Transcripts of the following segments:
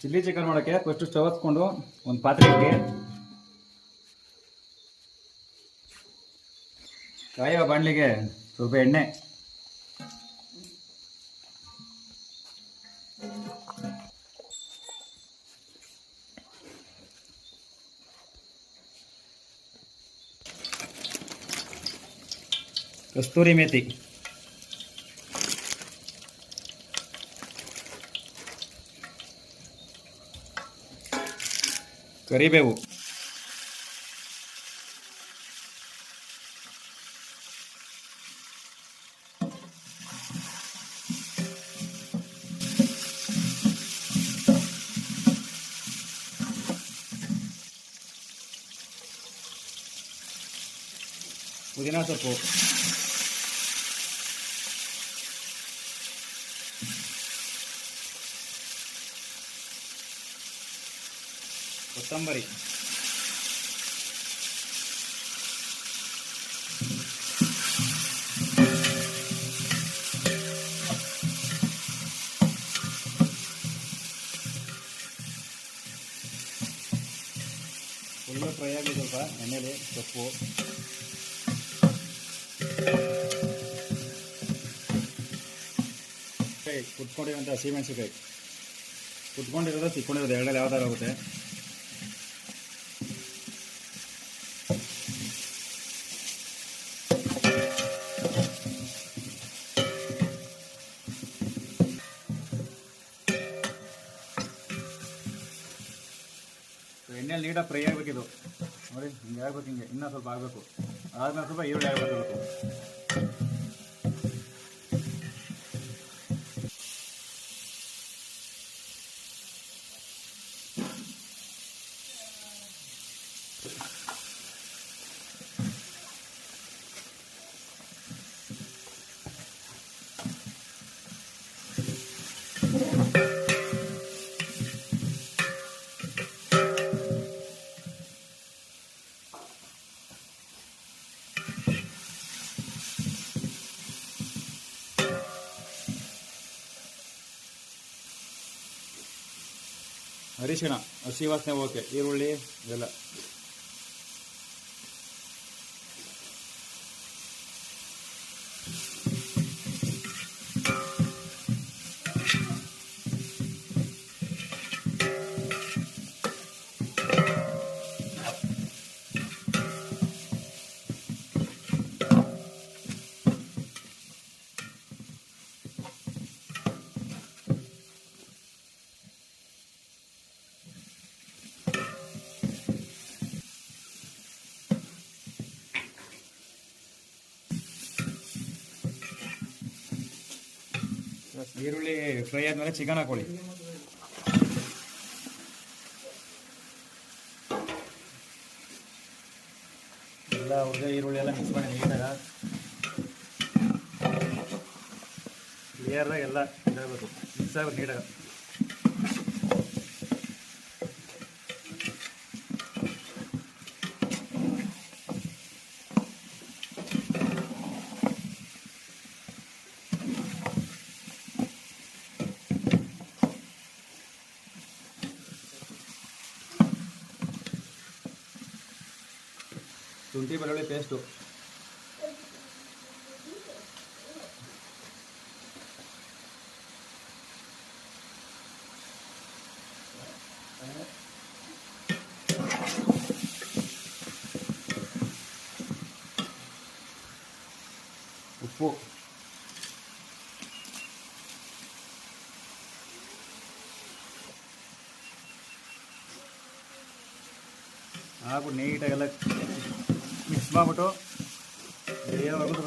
Chilli chicken ಮಾಡೋಕ್ಕೆ first stove ಹಚ್ಕೊಂಡು ಒಂದು ಪಾತ್ರೆ ಇಟ್ಟು ಕಾಯುವ ಬಾಣಲಿಗೆ ಸ್ವಲ್ಪ ಎಣ್ಣೆ ಕಸ್ತೂರಿ ಮೇಥಿ ગરીબ એવું పుదీనా సొప్పు ಕೊತ್ತಂಬರಿ. ಫುಲ್ಲು ಫ್ರೈ ಆಗಿದೆ ಸ್ವಲ್ಪ ಎಣ್ಣೆಲಿ ಸೊಪ್ಪು. ಕುತ್ಕೊಂಡಿರುವಂಥ ಸೀಮೆಣಸಿಕಾಯಿ ಕುಟ್ಕೊಂಡಿರೋದು ತಿಕ್ಕೊಂಡಿರೋದು ಎರಡರಲ್ಲಿ ಯಾವ್ದಾರು ಆಗುತ್ತೆ. ಎಣ್ಣೆಯಲ್ಲಿ ನೀಟಾಗಿ ಫ್ರೈ ಇದು ನೋಡಿ, ಹಿಂಗೆ ಆಗ್ಬೇಕು, ಹಿಂಗೆ. ಇನ್ನೂ ಸ್ವಲ್ಪ ಆಗಬೇಕು. ಆದ್ಮೇಲೆ ಸ್ವಲ್ಪ ಈರುಳ್ಳಿ ಆಗಬೇಕು ಅರಿಶಿಣ ಹಸಿ ವಾಸನೆ ಓಕೆ ಈರುಳ್ಳಿ ಇದೆಲ್ಲ ಈರುಳ್ಳಿ ಫ್ರೈ ಆದ್ಮೇಲೆ ಚಿಕನ್ ಹಾಕೊಳ್ಳಿ. ಎಲ್ಲ ಹುಡುಗ ಈರುಳ್ಳಿ ಎಲ್ಲ ಮಿಕ್ಸ್ ಮಾಡಿ ನೀಟಾಗ. ಕ್ಲಿಯರ್ದಾಗ ಎಲ್ಲ ಇದಾಗಬೇಕು. ಮಿಕ್ಸ್ ಆಗಬೇಕು ನೀಟಾಗ. ಶುಂಠಿ ಬೆಳ್ಳುಳ್ಳಿ ಪೇಸ್ಟು ಉಪ್ಪು. ಹಾಗೂ ನೀಟಾಗೆಲ್ಲ ಮಿಕ್ಸ್ ಮಾಡಿಬಿಟ್ಟು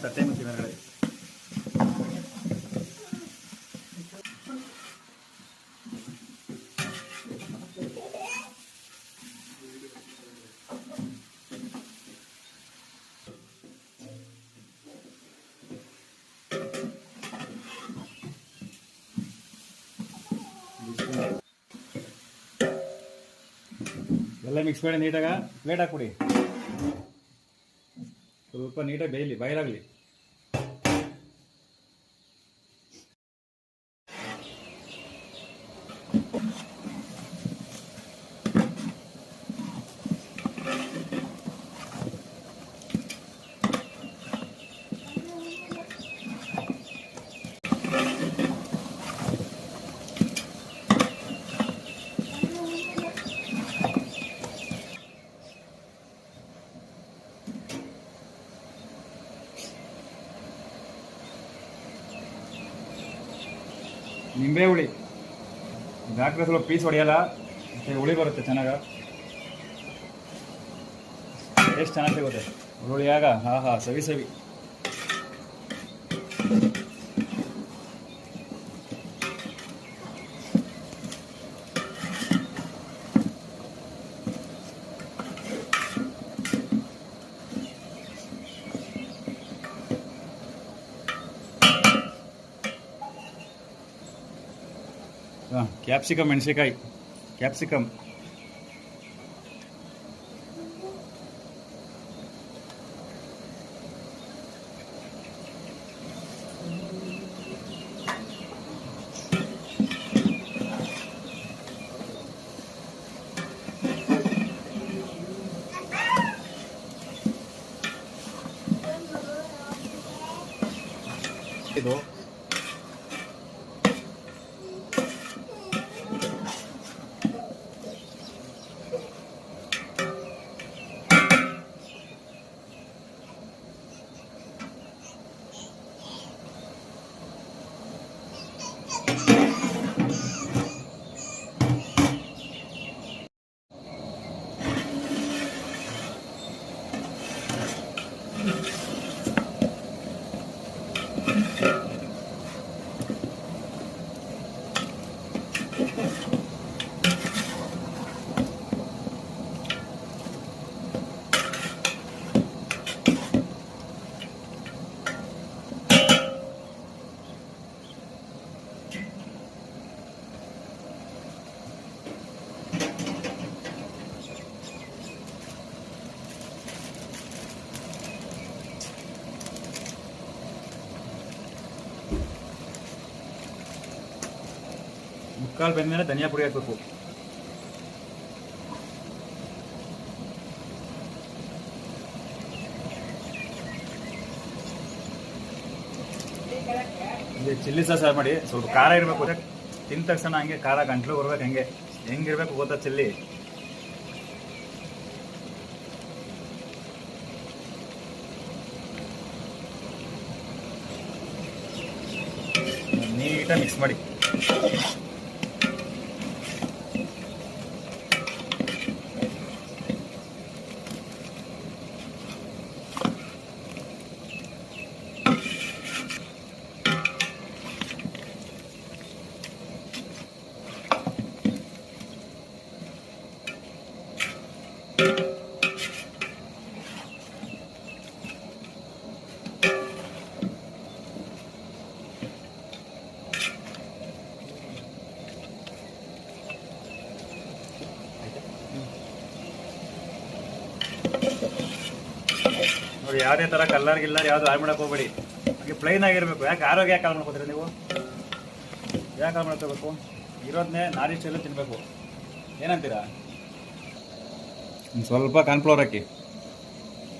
ತಟ್ಟೆ ಎಲ್ಲ ಮಿಕ್ಸ್ ಮಾಡಿ ನೀಟಾಗ ಪ್ಲೇಟ್ ಹಾಕ್ಬಿಡಿ ನೀಟಾಗಿ ಬೇಯಲಿ ಬಾಯ್ಲಾಗಲಿ. ನಿಂಬೆ ಹುಳಿ. ಹಾಕಿದ್ರೆ ಸ್ವಲ್ಪ ಪೀಸ್ ಹೊಡೆಯಲ್ಲ, ಮತ್ತು ಹುಳಿ ಬರುತ್ತೆ ಚೆನ್ನಾಗ. ಎಷ್ಟು ಚೆನ್ನಾಗಿ ಸಿಗುತ್ತೆ. ಹುಳಿಯಾಗ ಹಾ ಹಾ ಸವಿ ಸವಿ. ಕ್ಯಾಪ್ಸಿಕಮ್ ಮೆಣಸಿಕಾಯಿ ಕ್ಯಾಪ್ಸಿಕಮ್ ಇದು ಮುಕ್ಕಾಲು ಬೆಂದಮೇಲೆ ಧನಿಯಾ ಪುಡಿ ಹಾಕಬೇಕು ಚಿಲ್ಲಿ ಸಾಸ್ ಆಡ್ ಮಾಡಿ ಸ್ವಲ್ಪ ಖಾರ ಇರಬೇಕು ತಿಂದ ತಕ್ಷಣ ಹಂಗೆ ಖಾರ ಗಂಟ್ಲು ಬರ್ಬೇಕು ಹಂಗೆ ಹೆಂಗಿರ್ಬೇಕು ಗೊತ್ತಾ ಚಿಲ್ಲಿ ನೀಟಾಗಿ ಮಿಕ್ಸ್ ಮಾಡಿ ನೋಡಿ, ಯಾವುದೇ ಥರ ಕಲ್ಲರ್ ಗಿಲ್ಲರ್ ಯಾವುದು ಹಾಳು ಮಾಡಕ್ಕೆ ಹೋಗ್ಬೇಡಿ. ಹಾಗೆ ಪ್ಲೈನ್ ಆಗಿರಬೇಕು. ಯಾಕೆ ಆರೋಗ್ಯ ಯಾಕೆ ಹಾಳು ಮಾಡ್ಕೋತೀರಿ ನೀವು? ಯಾಕೆ ಹಾಳು ಮಾಡ್ಕೋಬೇಕು ಇರೋದನ್ನೇ ನಾರಿಷ್ಟೆಲ್ಲ ತಿನ್ನಬೇಕು ಏನಂತೀರಾ? ಒಂದು ಸ್ವಲ್ಪ ಕಾನ್ಫ್ಲೋರ್ ಹಾಕಿ.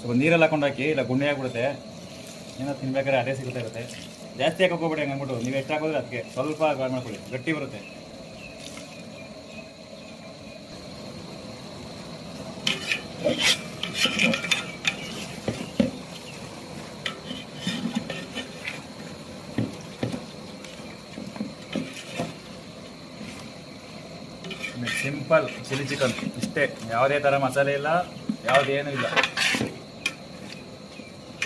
ಸ್ವಲ್ಪ ನೀರೆಲ್ಲ ಹಾಕೊಂಡು ಹಾಕಿ, ಇಲ್ಲ ಗುಂಡಿ ಆಗಿಬಿಡುತ್ತೆ. ಏನೋ ತಿನ್ಬೇಕಾದ್ರೆ ಅದೇ ಸಿಗುತ್ತೆ ಇರುತ್ತೆ. ಜಾಸ್ತಿ ಹಾಕಕ್ಕೆ ಹೋಗ್ಬೇಡಿ ಹಂಗೆ ಅಂದ್ಬಿಟ್ಟು ನೀವು ಎಷ್ಟು ಹಾಕೋದ್ರೆ ಅದಕ್ಕೆ ಸ್ವಲ್ಪ ಹಾಳು ಮಾಡ್ಕೊಳ್ಳಿ. ಗಟ್ಟಿ ಬರುತ್ತೆ. Simple chilli chicken. ಇಷ್ಟೇ. ಯಾವುದೇ ಥರ ಮಸಾಲೆ ಇಲ್ಲ ಯಾವುದೇನೂ ಇಲ್ಲ.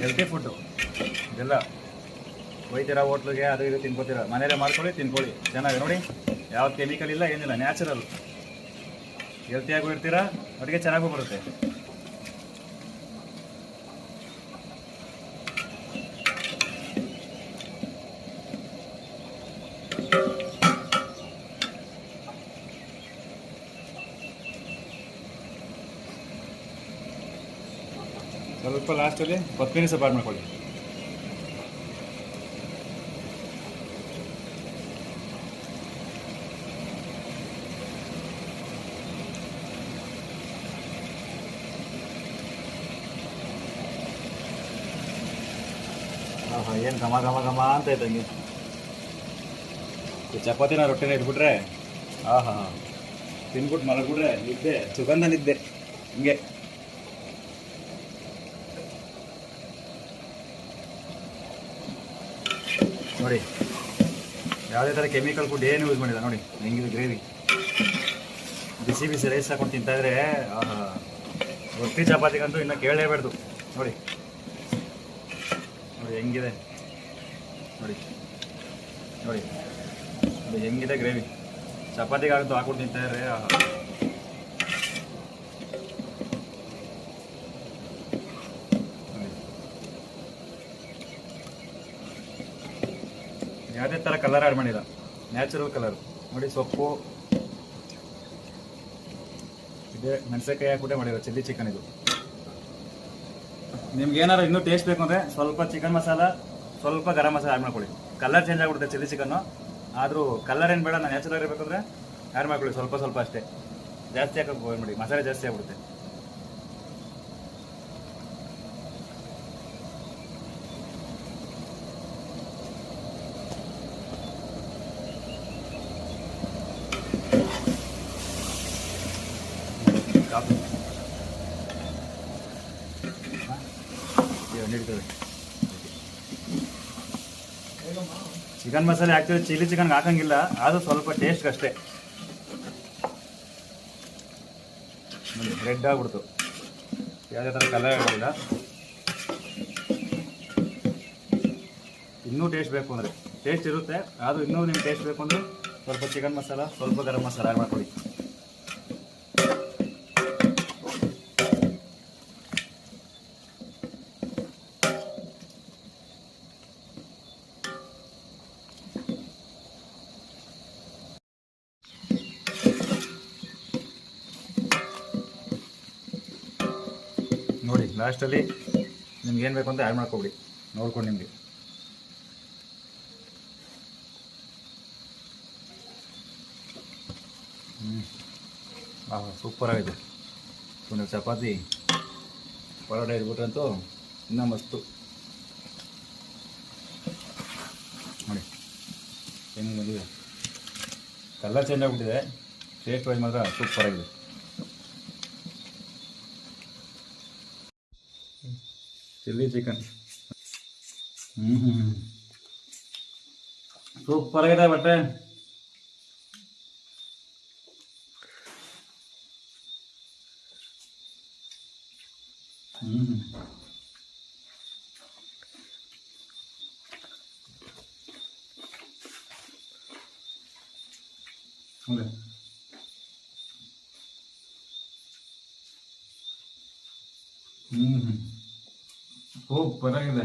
ಹೆಲ್ತಿ ಫುಡ್ಡು ಇದೆಲ್ಲ. ಹೋಯ್ತೀರಾ ಹೋಟ್ಲಿಗೆ, ಅದು ಇದು ತಿನ್ಕೋತೀರ? ಮನೇಲೆ ಮಾಡ್ಕೊಳ್ಳಿ, ತಿನ್ಕೊಳ್ಳಿ. ಚೆನ್ನಾಗಿ ನೋಡಿ. ಯಾವ ಕೆಮಿಕಲ್ ಇಲ್ಲ, ಏನಿಲ್ಲ. ನ್ಯಾಚುರಲ್ ಹೆಲ್ತಿಯಾಗೂ ಇರ್ತೀರಾ? ಅಡುಗೆ ಚೆನ್ನಾಗೂ ಬರುತ್ತೆ. ಸ್ವಲ್ಪ ಲಾಸ್ಟಲ್ಲಿ ಕೊತ್ತಂಬರಿ ಸೊಪ್ಪು ಆಡ್ ಮಾಡ್ಕೊಳ್ಳಿ. ಏನು ಘಮ ಘಮ ಘಮ ಅಂತ ಇದ್ದಂಗೆ ಈ ಚಪಾತಿನ ರೊಟ್ಟಿನ ಇಟ್ಬಿಟ್ರೆ, ಆಹಾ ತಿನ್ಬಿಟ್ಟು ಮಲಗ್ಬಿಟ್ರೆ ನಿದ್ದೆ, ಸುಗಂಧ ನಿದ್ದೆ, ಹಿಂಗೆ. ನೋಡಿ. ಯಾವುದೇ ಥರ ಕೆಮಿಕಲ್ ಫುಡ್ ಏನು ಯೂಸ್ ಮಾಡಿಲ್ಲ, ನೋಡಿ. ಹೆಂಗಿದೆ ಗ್ರೇವಿ ಬಿಸಿ ಬಿಸಿ ರೈಸ್ ಹಾಕೊಂಡು ತಿಂತಾ ಇದ್ರೆ, ಆಹಾ. ರೊಟ್ಟಿ, ಚಪಾತಿಗಂತೂ ಇನ್ನೂ ಕೇಳಲೇಬಾರ್ದು ನೋಡಿ. ನೋಡಿ, ಹೆಂಗಿದೆ. ನೋಡಿ. ನೋಡಿ. ಹೆಂಗಿದೆ ಗ್ರೇವಿ ಚಪಾತಿಗಾಗಂತೂ ಹಾಕೊಂಡು ತಿಂತಾ ಇದ್ರೆ ಆಹಾ ನೋಡಿ. ಯಾವುದೇ ಥರ ಕಲರ್ ಆ್ಯಡ್ ಮಾಡಿಲ್ಲ. ನ್ಯಾಚುರಲ್ ಕಲರ್ ನೋಡಿ ಸೊಪ್ಪು. ಇದೆ ಮೆಣಸೆಕಾಯಿ ಹಾಕ್ಬಿಟ್ಟೆ ಮಾಡಿರೋ ಚಿಲ್ಲಿ ಚಿಕನ್ ಇದು. ನಿಮ್ಗೆ ಏನಾರು ಇನ್ನೂ ಟೇಸ್ಟ್ ಬೇಕು ಅಂದರೆ ಸ್ವಲ್ಪ ಚಿಕನ್ ಮಸಾಲ, ಸ್ವಲ್ಪ ಗರಂ ಮಸಾಲ ಆ್ಯಡ್ ಮಾಡ್ಕೊಳ್ಳಿ. ಕಲರ್ ಚೇಂಜ್ ಆಗಿಬಿಡುತ್ತೆ ಚಿಲ್ಲಿ ಚಿಕನ್ನು ಆದರೂ ಕಲರ್ ಏನು ಬೇಡ, ನಾನು ನ್ಯಾಚುರಲ್ ಇರಬೇಕಂದ್ರೆ ಆ್ಯಡ್ ಮಾಡ್ಕೊಳ್ಳಿ, ಸ್ವಲ್ಪ ಸ್ವಲ್ಪ ಅಷ್ಟೇ. ಜಾಸ್ತಿ ಹಾಕಕ್ಕೆ ಹೋಗಿ ಮಾಡಿ, ಮಸಾಲೆ ಜಾಸ್ತಿ ಆಗ್ಬಿಡುತ್ತೆ. ಚಿಕನ್ ಮಸಾಲೆ ಹಾಕ್ತಿದ್ರೆ ಚಿಲ್ಲಿ ಚಿಕನ್ಗೆ ಹಾಕಂಗಿಲ್ಲ ಅದು ಸ್ವಲ್ಪ ಟೇಸ್ಟ್ ಅಷ್ಟೇ. ನೋಡಿ ರೆಡ್ ಆಗ್ಬಿಡ್ತು. ಯಾವುದೇ ಥರ ಕಲರ್ ಆಗಿಲ್ಲ ಇನ್ನೂ ಟೇಸ್ಟ್ ಬೇಕು ಅಂದರೆ. ಟೇಸ್ಟ್ ಇರುತ್ತೆ ಅದು ಇನ್ನೂ ನಿಮ್ಗೆ ಟೇಸ್ಟ್ ಬೇಕು ಅಂದರೆ ಸ್ವಲ್ಪ ಚಿಕನ್ ಮಸಾಲ ಸ್ವಲ್ಪ ಗರಂ ಮಸಾಲ ಆ್ಯಡ್ ಮಾಡ್ಕೊಳ್ಳಿ ನೋಡಿ ಲಾಸ್ಟಲ್ಲಿ ನಿಮ್ಗೆ ಏನು ಬೇಕು ಅಂತ ಆ್ಯಡ್ ಮಾಡ್ಕೊಬಿಡಿ. ನೋಡ್ಕೊಂಡು ನಿಮಗೆ. ಹ್ಞೂ ಹಾಂ ಸೂಪರ್ ಆಗಿದೆ. ಒಂದು ಚಪಾತಿ, ಪರೋಟ ಇಟ್ಬಿಟ್ರಂತೂ ಇನ್ನೂ ಮಸ್ತು. ನೋಡಿ, ಹೆಂಗೆ ಬಂದಿದೆ. ಕಲರ್ ಚೇಂಜ್ ಆಗಿಬಿಟ್ಟಿದೆ. ಟೇಸ್ಟ್ ವೈಸ್ ಮಾತ್ರ ಸೂಪರ್ ಚಿಲ್ಲಿ ಚಿಕನ್ ಹ್ಞೂ ಹ್ಞೂ ಸೂಪರ್ ಆಗಿದೆ ಬಟ್ಟೆ. ಹ್ಞೂ ಹ್ಞೂ ಹ್ಞೂ ಸೂಪರ್ ಆಗಿದೆ